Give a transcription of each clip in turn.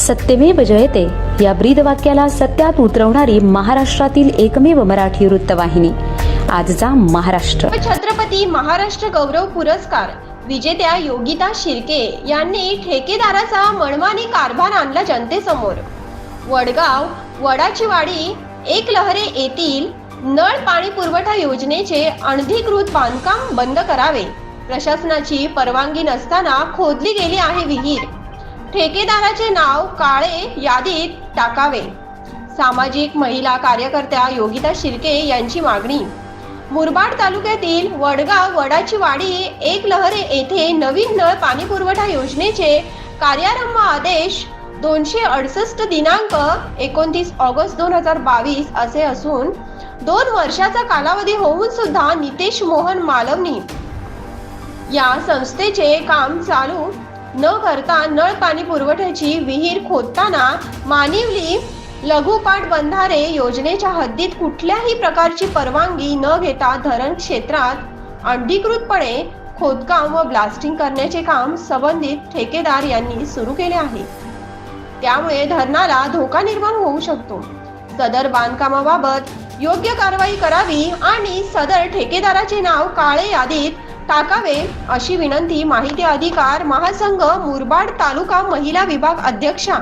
सत्यमेव जयते. या ब्रीद वाक्याला सत्यात उतरवणारी महाराष्ट्रातील एकमेव मराठी वृत्तवाहिनी. आजचा महाराष्ट्र. छत्रपती महाराष्ट्र गौरव पुरस्कार. विजेत्या योगिता शिर्के यांनी ठेकेदाराचा मनमानी कारभार आणला जनतेसमोर. वडगाव वडाची वाडी एक लहरे येथील नळ पाणी पुरवठा योजनेचे अनधिकृत बांधकाम बंद करावे. प्रशासनाची परवानगी नसताना खोदली गेली आहे विहीर. ठेकेदाराचे नाव काळे यादीत टाकावे. सामाजिक महिला कार्यकर्त्या योगिता शिर्के यांची मागणी. मुरबाड तालुक्यातील वडगाव वडाची वाडी एक लहरे येथे नवीन नळ पाणी पुरवठा योजनेचे कार्यारंभ आदेश दोनशे अडसष्ट दिनांक एकोणतीस ऑगस्ट दोन हजार बावीस असे असून दोन वर्षाचा कालावधी होऊन सुद्धा नितेश मोहन मालवणी या संस्थेचे काम चालू न करता नळ पाणी पुरवठ्याची विहीर खोदताना मानिवली लघुपाट बंधारे योजनेच्या हद्दीत कुठल्याही प्रकारची परवानगी न घेता धरण क्षेत्रात अनधिकृतपणे खोदकाम व ब्लास्टिंग करण्याचे काम संबंधित ठेकेदार यांनी सुरू केले आहे. त्यामुळे धरणाला धोका निर्माण होऊ शकतो. सदर बांधकामाबाबत योग्य कारवाई करावी आणि सदर ठेकेदाराचे नाव काळे यादीत टाकावे अशी विनंती माहिती अधिकार महासंघ मुरबाड तालुका महिला विभाग अध्यक्षा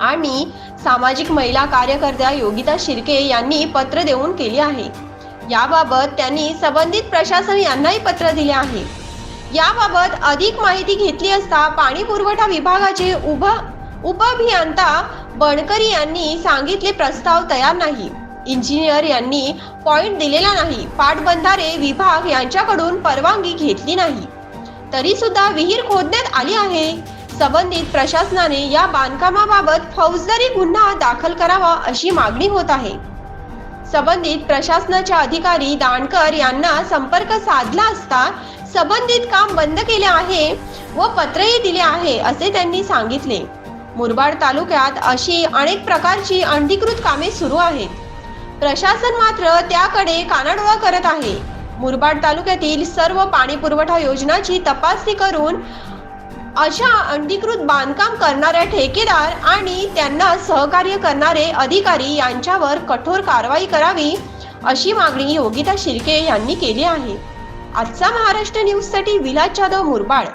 आणि सामाजिक महिला कार्यकर्त्या योगिता शिर्के यांनी पत्र देऊन केली आहे. याबाबत त्यांनी संबंधित प्रशासन यांनाही पत्र दिले आहे. याबाबत अधिक माहिती घेतली असता पाणी पुरवठा विभागाचे उभ उपअभियंता बणकरी यांनी सांगितले प्रस्ताव तयार नाही. इंजिनियर यांनी पॉइंट दिलेला नाही. पाटबंधारे विभाग यांच्याकडून परवानगी घेतली नाही. तरी सुद्धा विहीर खोदण्यात आली आहे. संबंधित प्रशासनाने या बांधकामाबाबत फौजदारी गुन्हा दाखल करावा अशी मागणी होत आहे. संबंधित प्रशासनाच्या अधिकारी दानकर यांना संपर्क साधला असता संबंधित काम बंद केले आहे व पत्रही दिले आहे असे त्यांनी सांगितले. मुरबाड तालुक्यात अशी अनेक प्रकारची अनधिकृत कामे सुरू आहेत. प्रशासन मात्र त्याकडे कानाडोळा करत आहे. मुरबाड तालुक्यातील सर्व पाणी पुरवठा योजनाची तपासणी करून अशा अनधिकृत बांधकाम करणाऱ्या ठेकेदार आणि त्यांना सहकार्य करणारे अधिकारी यांच्यावर कठोर कारवाई करावी अशी मागणी योगिता शिर्के यांनी केली आहे. आजचा महाराष्ट्र न्यूजसाठी विलास जाधव मुरबाड.